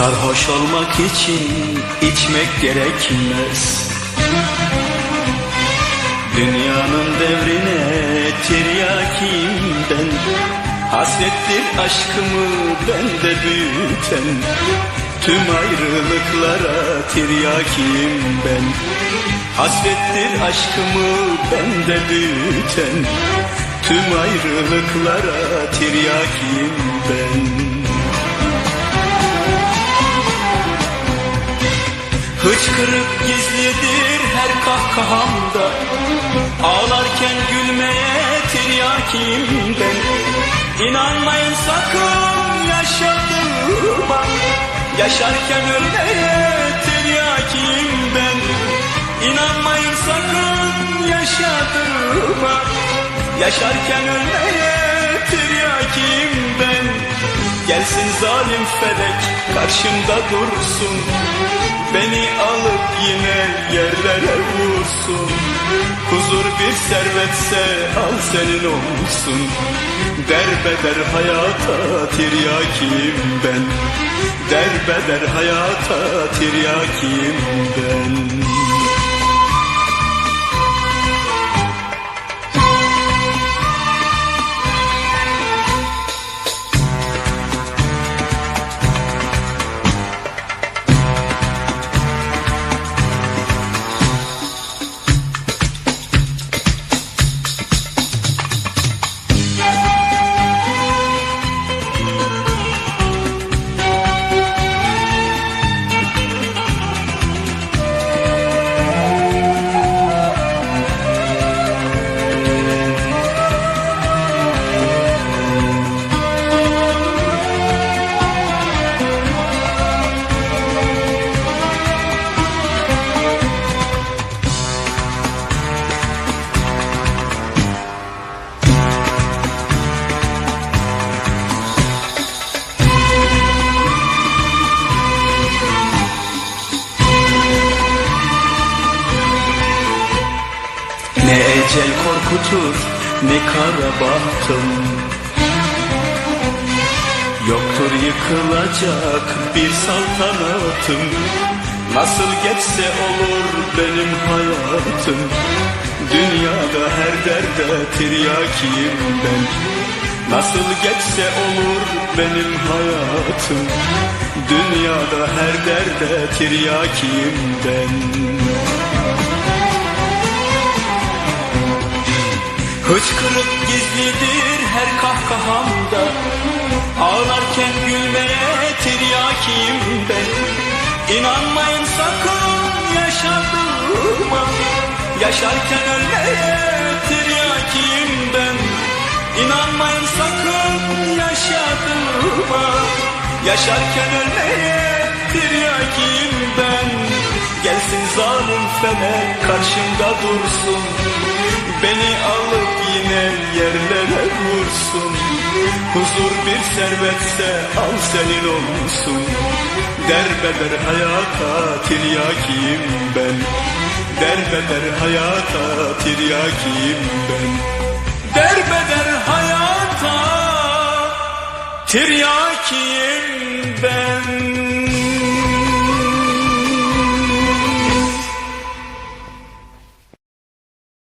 Sarhoş olmak için içmek gerekmez. Dünyanın devrine tiryakiyim ben Hasrettir aşkımı bende büyüten. Tüm ayrılıklara tiryakiyim ben. Hasrettir aşkımı bende büyüten. Tüm ayrılıklara tiryakiyim ben Hıçkırık gizlidir her kahkahamda Ağlarken gülmeye tiryakiyim ben İnanmayın sakın yaşadığıma. Yaşarken ölmeye tiryakiyim ben İnanmayın sakın yaşadığıma. Yaşarken ölmeye Gelsin zalim felek karşımda dursun. Beni alıp yine yerlere vursun. Huzur bir servetse al senin olsun. Derbeder hayata tiryakiyim ben. Derbeder hayata tiryakiyim ben Ne ecel korkutur ne kara bahtım. Yoktur yıkılacak bir saltanatım. Nasıl geçse olur benim hayatım. Dünyada her derde tiryakiyim ben. Nasıl geçse olur benim hayatım. Dünyada her derde tiryakiyim ben Hıçkırık gizlidir her kahkahamda. Ağlarken gülmeye tiryakiyim ben İnanmayın sakın yaşadığıma. Yaşarken ölmeye tiryakiyim ben İnanmayın sakın yaşadığıma. Yaşarken ölmeye tiryakiyim ben Gelsin zalim felek karşımda dursun. Beni alıp yine yerlere vursun. Huzur bir servetse al senin olsun. Derbeder hayata tiryakiyim ben. Derbeder hayata tiryakiyim ben. Derbeder hayata tiryakiyim ben